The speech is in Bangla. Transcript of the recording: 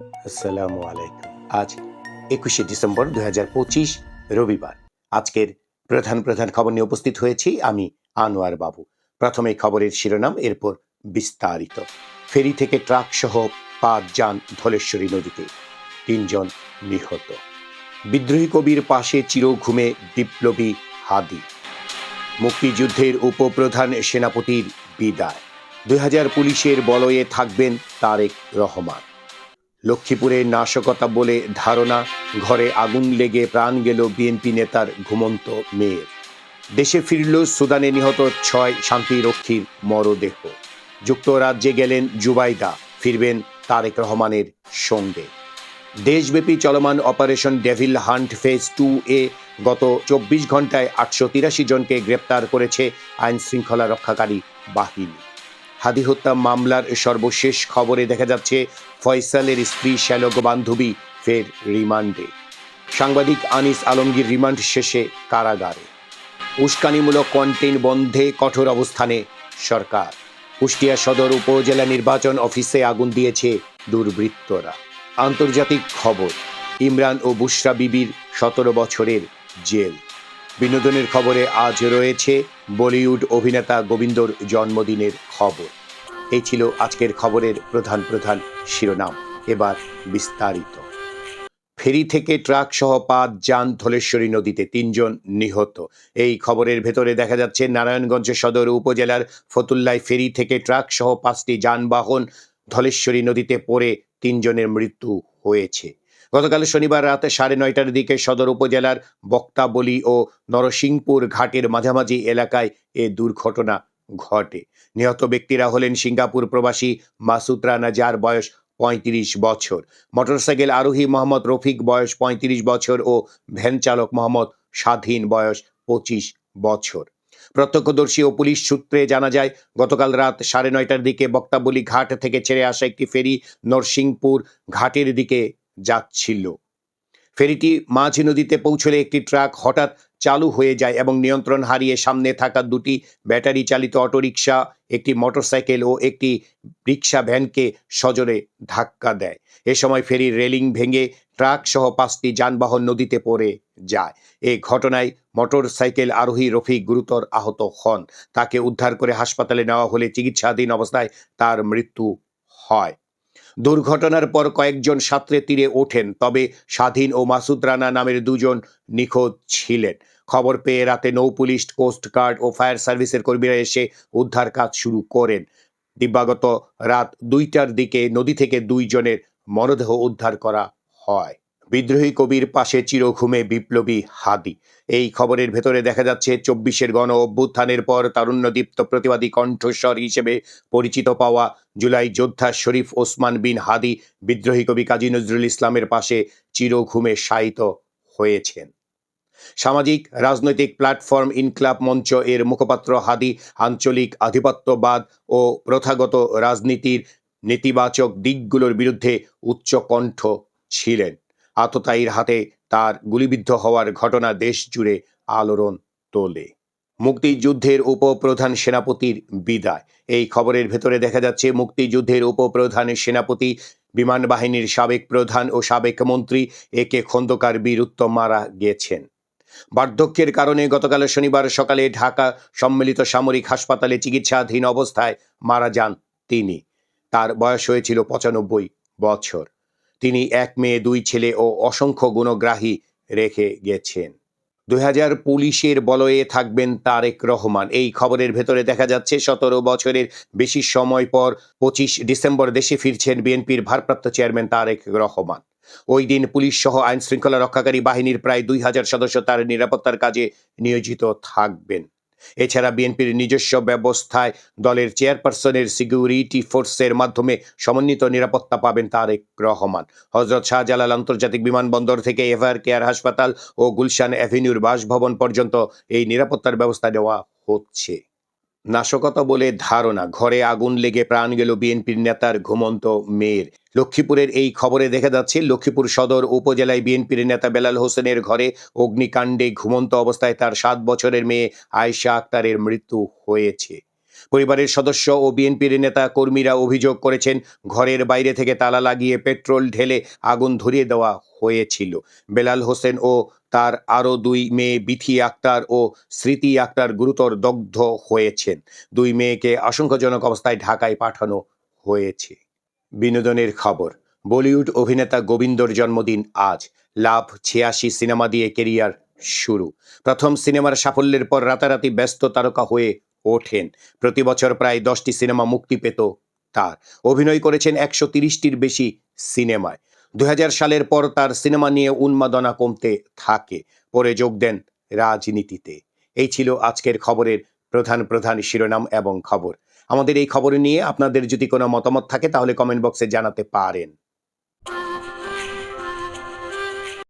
আসসালামু আলাইকুম। আজ একুশে ডিসেম্বর দুই হাজার পঁচিশ, রবিবার। আজকের প্রধান প্রধান খবর নিয়ে উপস্থিত হয়েছি আমি আনোয়ার বাবু। প্রথমে খবরের শিরোনাম, এরপর বিস্তারিত। ফেরি থেকে ট্রাক সহ পাঁচ যান ধলেশ্বরী নদীতে। তিনজন নিহত। বিদ্রোহী কবির পাশে চির ঘুমে বিপ্লবী হাদি। মুক্তিযুদ্ধের উপপ্রধান সেনাপতির বিদায়। দুই হাজার পুলিশের বলয়ে থাকবেন তারেক রহমান। লক্ষ্মীপুরের নাশকতা বলে ধারণা, ঘরে আগুন লেগে প্রাণ গেল বিএনপি নেতার ঘুমন্ত মেয়ের। দেশে ফিরল সুদানে নিহত ছয় শান্তিরক্ষীর মরদেহ। যুক্তরাজ্যে গেলেন জুবাইদা, ফিরবেন তারেক রহমানের সঙ্গে। দেশব্যাপী চলমান operation devil hunt phase two এ গত চব্বিশ ঘন্টায় আটশো তিরাশি জনকে গ্রেপ্তার করেছে আইন শৃঙ্খলা রক্ষাকারী বাহিনী। হাদি হত্যা মামলার সর্বশেষ খবরে দেখা যাচ্ছে ফয়সালের স্ত্রী শ্যালক বান্ধবী, ফের রিমান্ডে। সাংবাদিক আনিস আলমগীর রিমান্ড শেষে কারাগারে। উস্কানিমূলক কন্টেইন বন্ধে কঠোর অবস্থানে সরকার। কুষ্টিয়া সদর উপজেলা নির্বাচন অফিসে আগুন দিয়েছে দুর্বৃত্তরা। আন্তর্জাতিক খবর, ইমরান ও বুশরা বিবির সতেরো বছরের জেল। বিনোদনের খবরে আজ রয়েছে বলিউড অভিনেতা গোবিন্দর জন্মদিনের খবর। এই ছিল আজকের খবরের প্রধান প্রধান শিরোনাম। এবার বিস্তারিত। ফেরি থেকে ট্রাক সহ পাঁচ যান ধলেশ্বরী নদীতে তিনজন নিহত। এই খবরের ভেতরে দেখা যাচ্ছে, নারায়ণগঞ্জ সদর উপজেলার ফতুল্লায় ফেরি থেকে ট্রাক সহ পাঁচটি যানবাহন ধলেশ্বরী নদীতে পড়ে তিনজনের মৃত্যু হয়েছে। গতকাল শনিবার রাতে সাড়ে নয়টার দিকে সদর উপজেলার বক্তাবলী ও নরসিংপুর ঘাটের মাঝামাঝি এলাকায় এ দুর্ঘটনা ঘটে। নিহত ব্যক্তিরা হলেন সিঙ্গাপুর প্রবাসী মাসুদ রানা, যার বয়স পঁয়ত্রিশ বছর। মোটরসাইকেল আরোহী মোহাম্মদ রফিক বয়স পঁয়ত্রিশ বছর ও ভ্যান চালক মোহাম্মদ স্বাধীন বয়স পঁচিশ বছর। প্রত্যক্ষদর্শী ও পুলিশ সূত্রে জানা যায়, গতকাল রাত সাড়ে নয়টার দিকে বক্তাবলী ঘাট থেকে ছেড়ে আসা একটি ফেরি নরসিংপুর ঘাটের দিকে যাচ্ছিল। ফেরিটি মাঝ নদীতে পৌঁছলে একটি ট্রাক হঠাৎ চালু হয়ে যায় এবং নিয়ন্ত্রণ হারিয়ে সামনে থাকা দুটি ব্যাটারি চালিত অটোরিকশা, একটি মোটরসাইকেল ও একটি রিক্সা ভ্যানকে সজোরে ধাক্কা দেয়। এ সময় ফেরির রেলিং ভেঙে ট্রাক সহ পাঁচটি যানবাহন নদীতে পড়ে যায়। এ ঘটনায় মোটরসাইকেল আরোহী রফিক গুরুতর আহত হন। তাকে উদ্ধার করে হাসপাতালে নেওয়া হলে চিকিৎসাধীন অবস্থায় তার মৃত্যু হয়। দুর্ঘটনার পর কয়েকজন সাঁতরে তীরে ওঠেন, তবে স্বাধীন ও মাসুদ রানা নামের দুজন নিখোঁজ ছিলেন। খবর পেয়ে রাতে নৌ পুলিশ কোস্টগার্ড ও ফায়ার সার্ভিসের কর্মীরা এসে উদ্ধার কাজ শুরু করেন। দিব্যাগত রাত দুইটার দিকে নদী থেকে দুইজনের মরদেহ উদ্ধার করা হয়। বিদ্রোহী কবির পাশে চিরঘুমে বিপ্লবী হাদি। এই খবরের ভেতরে দেখা যাচ্ছে, চব্বিশের গণ অভ্যুত্থানের পর তারুণ্যদীপ্ত প্রতিবাদী কণ্ঠস্বর হিসেবে পরিচিত পাওয়া জুলাই যোদ্ধা শরীফ ওসমান বিন হাদি বিদ্রোহী কবি কাজী নজরুল ইসলামের পাশে চিরঘুমে শায়িত হয়েছেন। সামাজিক, রাজনৈতিক প্ল্যাটফর্ম ইনক্লাব মঞ্চ এর মুখপাত্র হাদি আঞ্চলিক আধিপত্যবাদ ও প্রথাগত রাজনীতির নেতিবাচক দিকগুলোর বিরুদ্ধে উচ্চ কণ্ঠ ছিলেন। আততায়ীর হাতে তার গুলিবিদ্ধ হওয়ার ঘটনা দেশ জুড়ে আলোড়ন তোলে। মুক্তিযুদ্ধের উপপ্রধান সেনাপতির বিদায়। এই খবরের ভেতরে দেখা যাচ্ছে, মুক্তিযুদ্ধের উপপ্রধান সেনাপতি বিমান বাহিনীর সাবেক প্রধান ও সাবেক মন্ত্রী এ কে খন্দকার বীর উত্তম মারা গেছেন। বার্ধক্যের কারণে গতকাল শনিবার সকালে ঢাকা সম্মিলিত সামরিক হাসপাতালে চিকিৎসাধীন অবস্থায় মারা যান তিনি। তার বয়স হয়েছিল পঁচানব্বই বছর। তিনি এক মেয়ে, দুই ছেলে ও অসংখ্য গুণগ্রাহী রেখে গেছেন। দুই হাজার পুলিশের বলয়ে থাকবেন তারেক রহমান। এই খবরের ভেতরে দেখা যাচ্ছে, সতেরো বছরের বেশি সময় পর পঁচিশ ডিসেম্বর দেশে ফিরছেন বিএনপির ভারপ্রাপ্ত চেয়ারম্যান তারেক রহমান। ওই দিন পুলিশ সহ আইন শৃঙ্খলা রক্ষাকারী বাহিনীর প্রায় দুই হাজার সদস্য তার নিরাপত্তার কাজে নিয়োজিত থাকবেন। এছাড়া বিএনপির নিজস্ব ব্যবস্থায় দলের চেয়ারপারসনের সিকিউরিটি ফোর্সের মাধ্যমে সমন্বিত নিরাপত্তা পাবেন তারেক রহমান। হজরত শাহজালাল আন্তর্জাতিক বিমানবন্দর থেকে এভার কেয়ার হাসপাতাল ও গুলশান অ্যাভিনিউর বাসভবন পর্যন্ত এই নিরাপত্তার ব্যবস্থা দেওয়া হচ্ছে। নাশকতা বলে ধারণা, ঘরে আগুন লেগে প্রাণ গেল বিএনপির নেতার ঘুমন্ত মেয়ের। লক্ষ্মীপুরের এই খবরে দেখা যাচ্ছে, লক্ষ্মীপুর সদর উপজেলায় বিএনপির নেতা বেলাল হোসেনের ঘরে অগ্নিকাণ্ডে ঘুমন্ত অবস্থায় তার সাত বছরের মেয়ে আয়শা আক্তারের মৃত্যু হয়েছে। পরিবারের সদস্য ও বিএনপির নেতা কর্মীরা অভিযোগ করেছেন, ঘরের বাইরে থেকে তালা লাগিয়ে পেট্রোল ঢেলে আগুন ধরিয়ে দেওয়া হয়েছিল। বেলাল হোসেন ও তার আরও দুই মেয়ে বিথি আক্তার ও স্মৃতি আক্তার গুরুতর দগ্ধ হয়েছেন। দুই মেয়েকে আশঙ্কাজনক অবস্থায় ঢাকায় পাঠানো হয়েছে। বিনোদনের খবর, বলিউড অভিনেতা গোবিন্দর জন্মদিন আজ। লাভ ছিয়াশি সিনেমা দিয়ে কেরিয়ার শুরু। প্রথম সিনেমার সাফল্যের পর রাতারাতি ব্যস্ত তারকা হয়ে ওঠেন। প্রতি বছর প্রায় দশটি সিনেমা মুক্তি পেত তার। অভিনয় করেছেন একশো তিরিশটির বেশি সিনেমায়। দুই হাজার সালের পর তার সিনেমা নিয়ে উন্মাদনা কমতে থাকে, পরে যোগ দেন রাজনীতিতে। এই ছিল আজকের খবরের প্রধান প্রধান শিরোনাম এবং খবর। আমাদের এই খবর নিয়ে আপনাদের যদি কোনো মতামত থাকে তাহলে কমেন্ট বক্সে জানাতে পারেন।